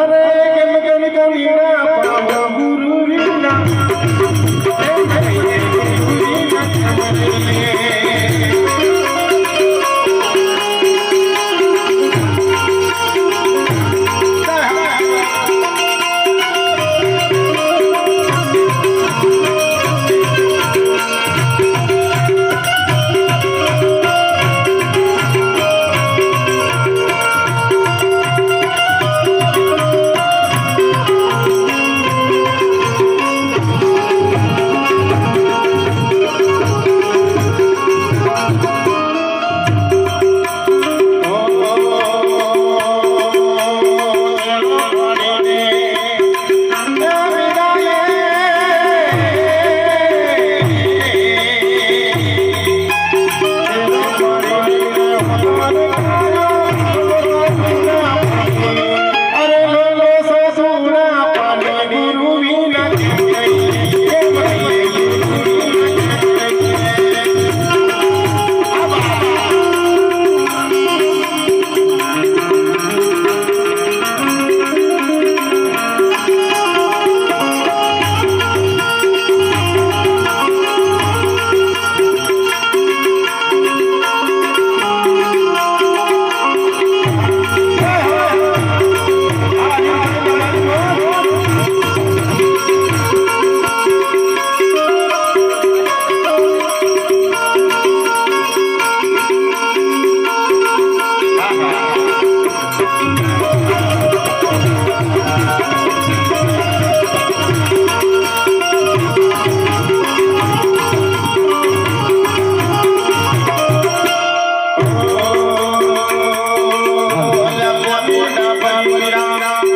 ¡Ale! Ram Ram Ram.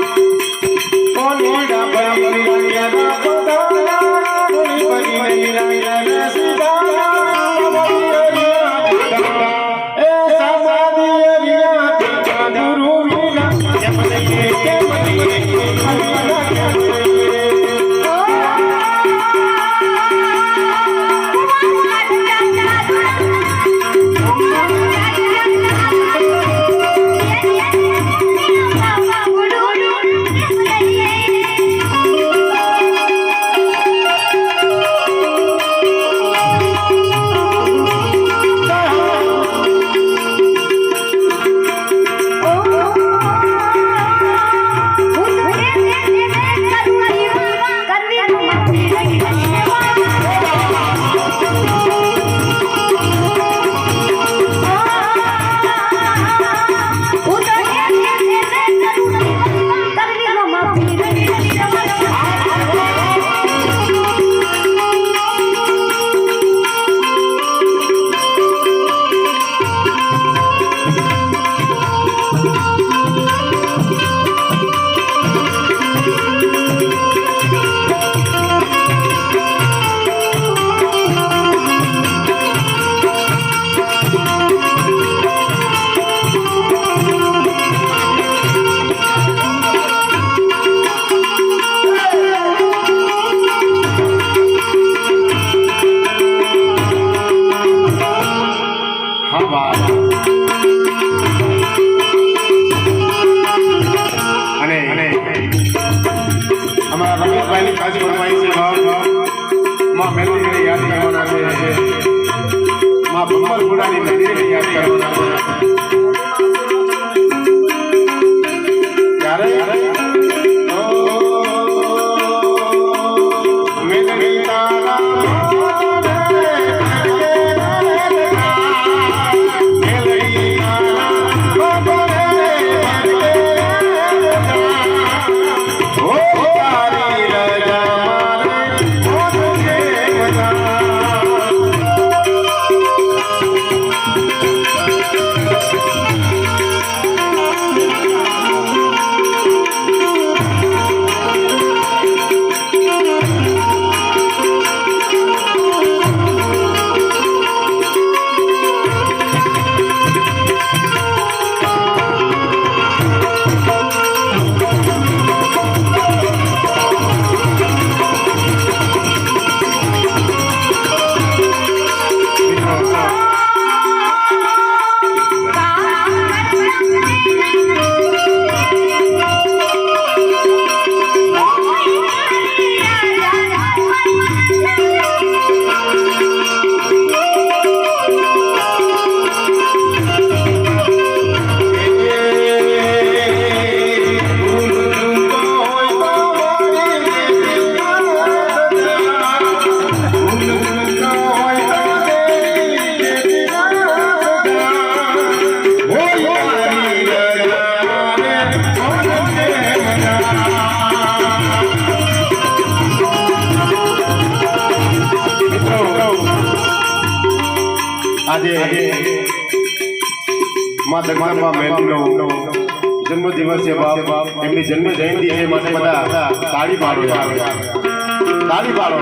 આજે મા જગદંબા જન્મ દિવસ છે બાપ. એમની જન્મ જયંતિ છે માટે બધા તાળી પાડો તાળી પાડો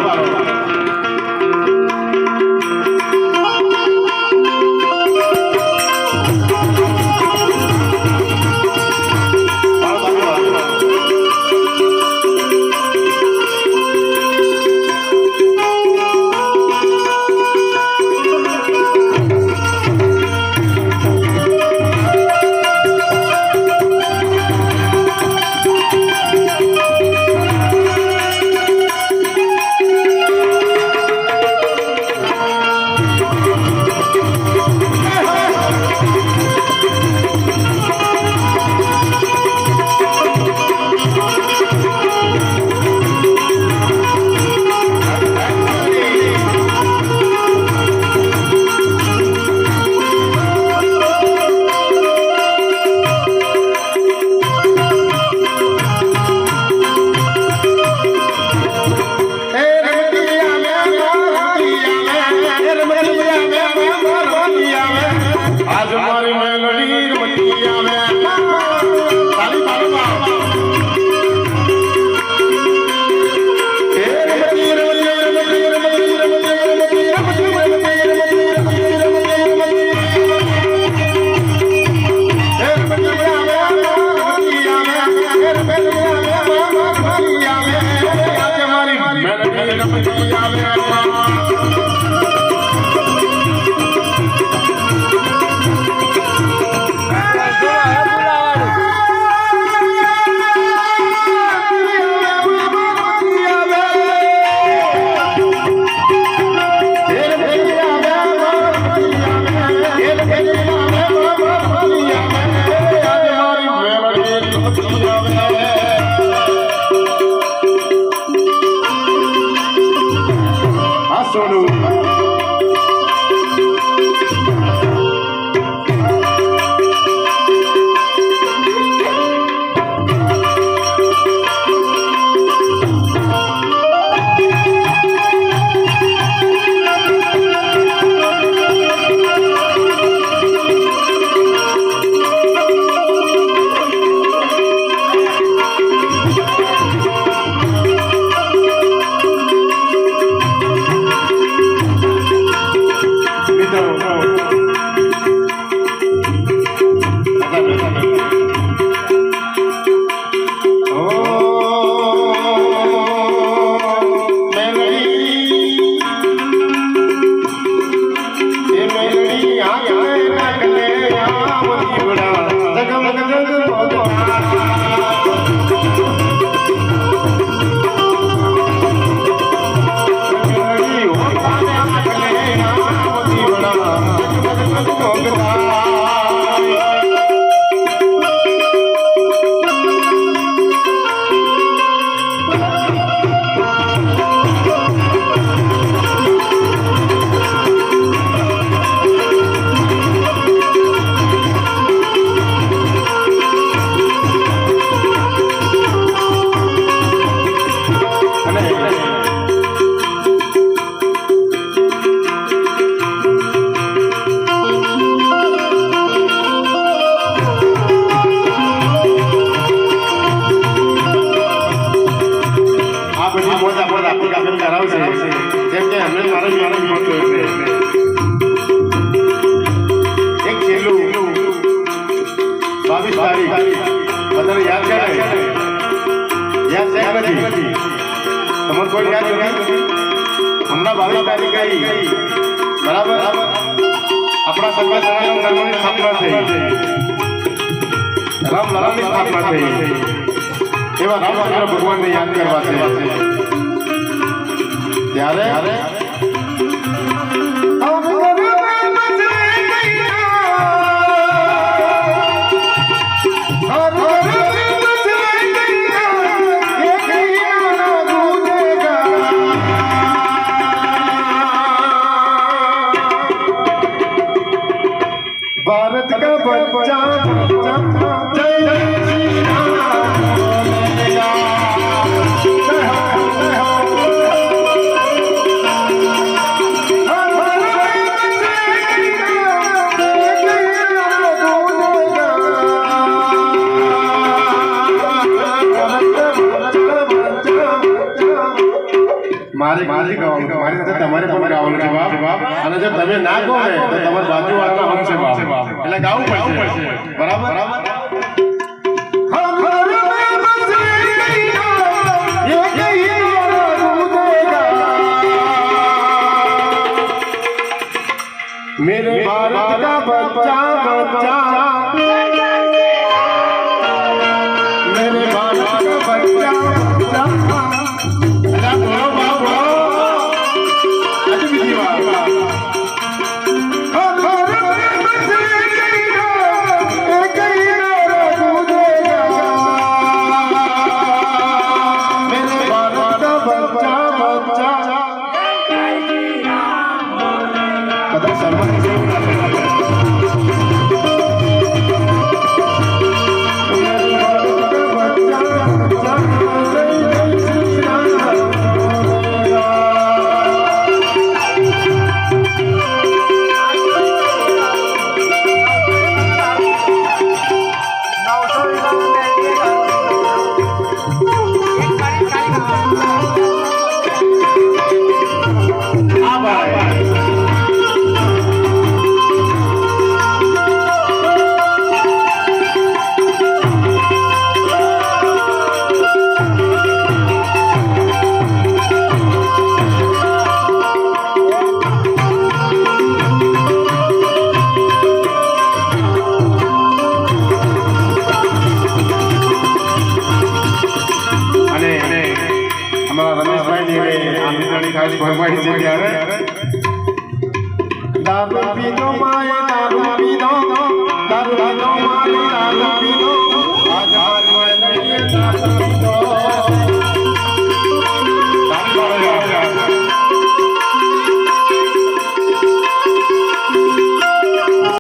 યાદ નથી હમણાં બાવીસ તારીખ આવી બરાબર? આપણા સર્વ સનાતન ધર્મની સ્થાપના થઈ રામ સ્થાપના થઈ એવા રામચંદ્ર ભગવાનને યાદ કરવા છે ત્યારે ના કહો ને તો તમારી બાજુવાળાનો હક છે બાપ એટલે ગાવું પડશે બરાબર બરાબર मेरे भारत का बच्चा बच्चा અમારા રમેશભાઈ આમંત્રણી ખાસ ફરમાઈ છે ત્યારે દારૂ પીધો માય દારૂ પીધો. દારૂ પીધો